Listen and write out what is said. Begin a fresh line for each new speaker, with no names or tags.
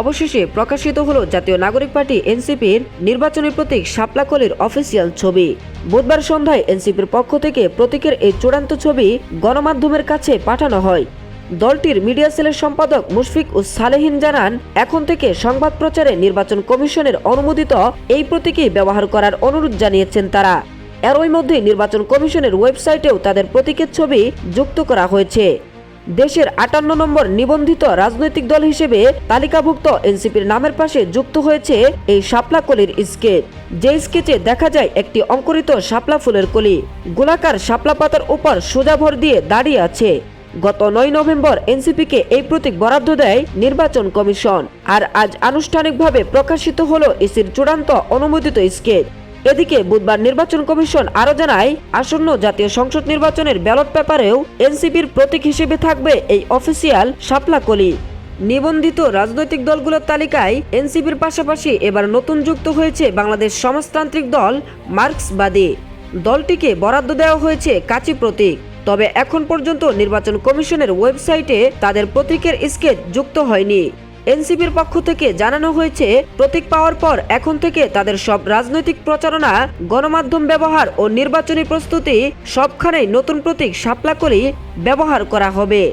অবশেষে প্রকাশিত হল জাতীয় নাগরিক পার্টি এনসিপির নির্বাচনী প্রতীক শাপলাকলির অফিসিয়াল ছবি। বুধবার সন্ধ্যায় এনসিপির পক্ষ থেকে প্রতীকের এই চূড়ান্ত ছবি গণমাধ্যমের কাছে পাঠানো হয়। দলটির মিডিয়া সেলের সম্পাদক মুশফিক উস সালেহিন জানান, এখন থেকে সংবাদ প্রচারে নির্বাচন কমিশনের অনুমোদিত এই প্রতীকই ব্যবহার করার অনুরোধ জানিয়েছেন তারা। এরই মধ্যে নির্বাচন কমিশনের ওয়েবসাইটেও তাদের প্রতীকের ছবি যুক্ত করা হয়েছে। দেশের আটান্ন নম্বর নিবন্ধিত রাজনৈতিক দল হিসেবে তালিকাভুক্ত এনসিপির নামের পাশে যুক্ত হয়েছে এই শাপলা কলির স্কেচ। যে স্কেচে দেখা যায় একটি অঙ্কুরিত শাপলা ফুলের কলি। গোলাকার শাপলা পাতার উপর সোজা ভর দিয়ে দাঁড়িয়ে আছে। গত নয় নভেম্বর এনসিপিকে এই প্রতীক বরাদ্দ দেয় নির্বাচন কমিশন। আর আজ আনুষ্ঠানিকভাবে প্রকাশিত হলো ইসির চূড়ান্ত অনুমোদিত স্কেচ। এদিকে বুধবার নির্বাচন কমিশন আরও জানায়, আসন্ন জাতীয় সংসদ নির্বাচনের ব্যালট পেপারেও এনসিপির প্রতীক হিসেবে থাকবে এই অফিসিয়াল শাপলা কলি। নিবন্ধিত রাজনৈতিক দলগুলোর তালিকায় এনসিপির পাশাপাশি এবার নতুন যুক্ত হয়েছে বাংলাদেশ সমাজতান্ত্রিক দল মার্ক্সবাদী। দলটিকে বরাদ্দ দেওয়া হয়েছে কাচি প্রতীক। তবে এখন পর্যন্ত নির্বাচন কমিশনের ওয়েবসাইটে তাদের প্রতীকের স্কেচ যুক্ত হয়নি। এনসিপির পক্ষ থেকে জানানো হয়েছে, প্রতীক পাওয়ার পর এখন থেকে তাদের সব রাজনৈতিক প্রচারণা, গণমাধ্যম ব্যবহার ও নির্বাচনী প্রস্তুতি সবখানেই নতুন প্রতীক শাপলা করেই ব্যবহার করা হবে।